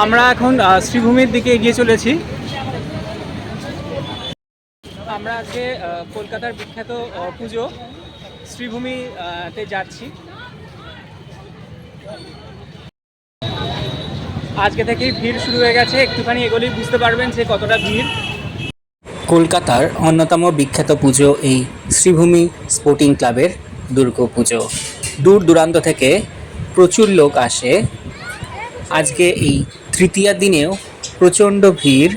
আমরা এখন শ্রীভূমির দিকে এগিয়ে চলেছি। আমরা আজকে কলকাতার বিখ্যাত পুজো শ্রীভূমি আহ, তে যাচ্ছি। আজকে থেকেই ভিড় শুরু হয়ে গেছে। একটুখানি এগোলেই বুঝতে পারবেন যে কতটা ভিড়। কলকাতার অন্যতম বিখ্যাত পুজো এই শ্রীভূমি স্পোর্টিং ক্লাবের দুর্গা পুজো। দূর দূরান্ত থেকে প্রচুর লোক আসে। আজকে এই তৃতীয়া দিনেও প্রচণ্ড ভিড়,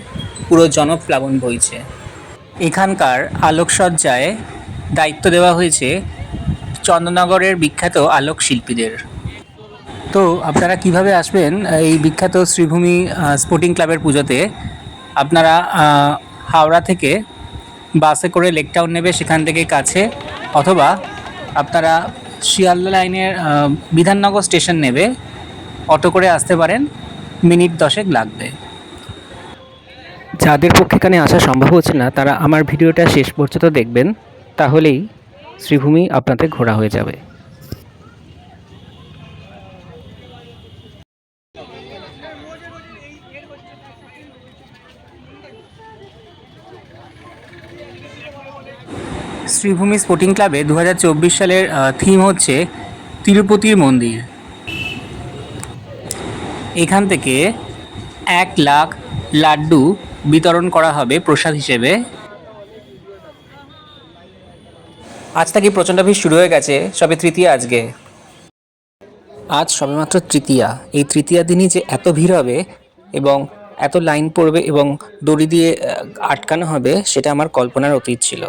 পুরো জনপ্লাবন বইছে। এখানকার আলোকসজ্জায় দায়িত্ব দেওয়া হয়েছে চন্দননগরের বিখ্যাত আলোক শিল্পীদের তো আপনারা কীভাবে আসবেন এই বিখ্যাত শ্রীভূমি স্পোর্টিং ক্লাবের পুজোতে? আপনারা হাওড়া থেকে বাসে করে লেক টাউন নেবে, সেখান থেকে কাছে, অথবা আপনারা শিয়ালদা লাইনের বিধাননগর স্টেশন নেবে, অটো করে আসতে পারেন। মিনিট দশেক লাগবে। যাদের পক্ষে এখানে আসা সম্ভব হচ্ছে না তারা আমার ভিডিওটা শেষ পর্যন্ত দেখবেন তাহলেই শ্রীভূমি আপনাদের ঘোরা হয়ে যাবে। শ্রীভূমি স্পোর্টিং ক্লাবে দু হাজার চব্বিশ সালের থিম হচ্ছে তিরুপতির মন্দির। এখান থেকে এক লাখ লাড্ডু বিতরণ করা হবে প্রসাদ হিসেবে। আজ থেকে প্রচণ্ড ভিড় শুরু হয়ে গেছে, সবে তৃতীয় আজকে। আজ সবেমাত্র তৃতীয়া। এই তৃতীয়া দিনই যে এত ভিড় হবে এবং এত লাইন পড়বে এবং দড়ি দিয়ে আটকানো হবে, সেটা আমার কল্পনার অতীত ছিল।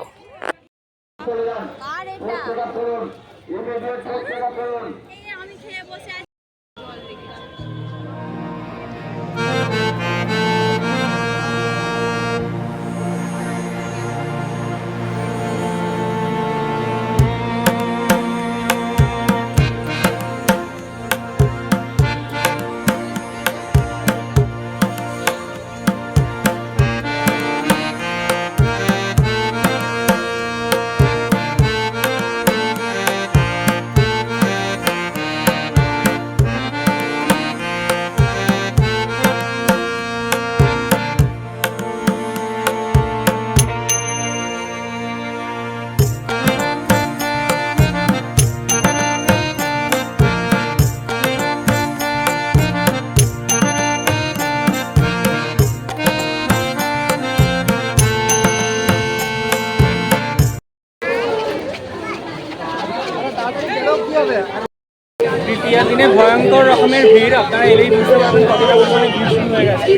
তৃতীয় দিনে ভয়ঙ্কর রকমের ভিড়, আপনারা এলেই বুঝতে পারবেন কতটা পরিমাণে ভিড় শুরু হয়ে গেছে।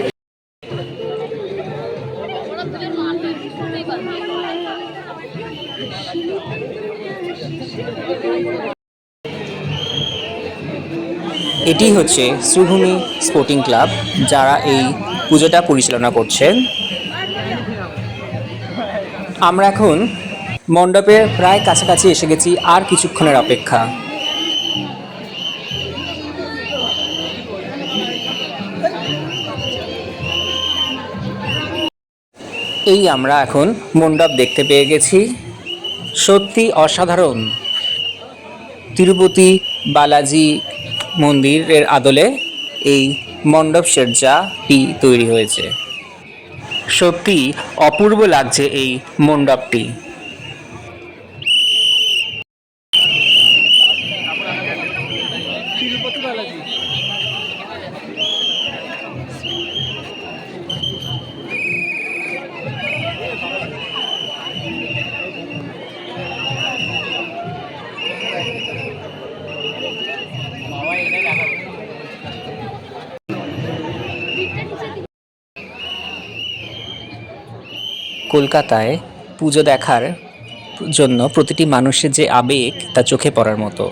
এটি হচ্ছে শ্রীভূমি স্পোর্টিং ক্লাব, যারা এই পুজোটা পরিচালনা করছেন। আমরা এখন মণ্ডপের প্রায় কাছাকাছি এসে গেছি আর কিছুক্ষণের অপেক্ষা। এই আমরা এখন মণ্ডপ দেখতে পেয়ে গেছি। সত্যি অসাধারণ। তিরুপতি বালাজি মন্দিরের আদলে এই মণ্ডপ সজ্জাটি তৈরি হয়েছে। সত্যি অপূর্ব লাগছে এই মণ্ডপটি। কলকাতায় পুজো দেখার জন্য প্রতিটি মানুষের যে আবেগ তা চোখে পড়ার মতো।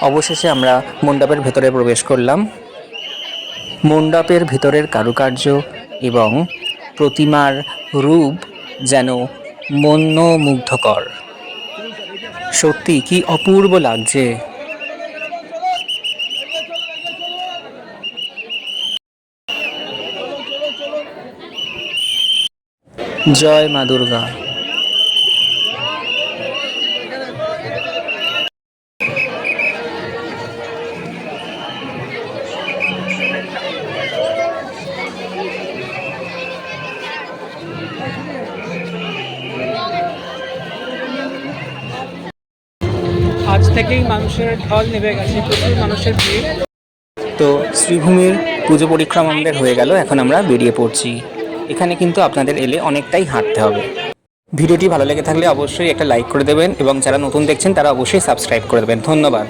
অবশেষে আমরা মণ্ডপের ভেতরে প্রবেশ করলাম। মণ্ডপের ভেতরের কারুকার্য এবং প্রতিমার রূপ যেন মনোমুগ্ধকর সত্যি কি অপূর্ব লাগছে। জয় মা দুর্গা। আজ থেকেই মানুষের ঢল নেমে গেছে, প্রচুর মানুষের ভিড়। তো শ্রীভূমির পুজো পরিক্রমা আমাদের হয়ে গেল, এখন আমরা বেরিয়ে পড়ছি। এখানে কিন্তু আপনাদের এলে অনেকটাই হাঁটতে হবে। ভিডিওটি ভালো লেগে থাকলে অবশ্যই একটা লাইক করে দেবেন এবং যারা নতুন দেখছেন তারা অবশ্যই সাবস্ক্রাইব করে দেবেন। ধন্যবাদ।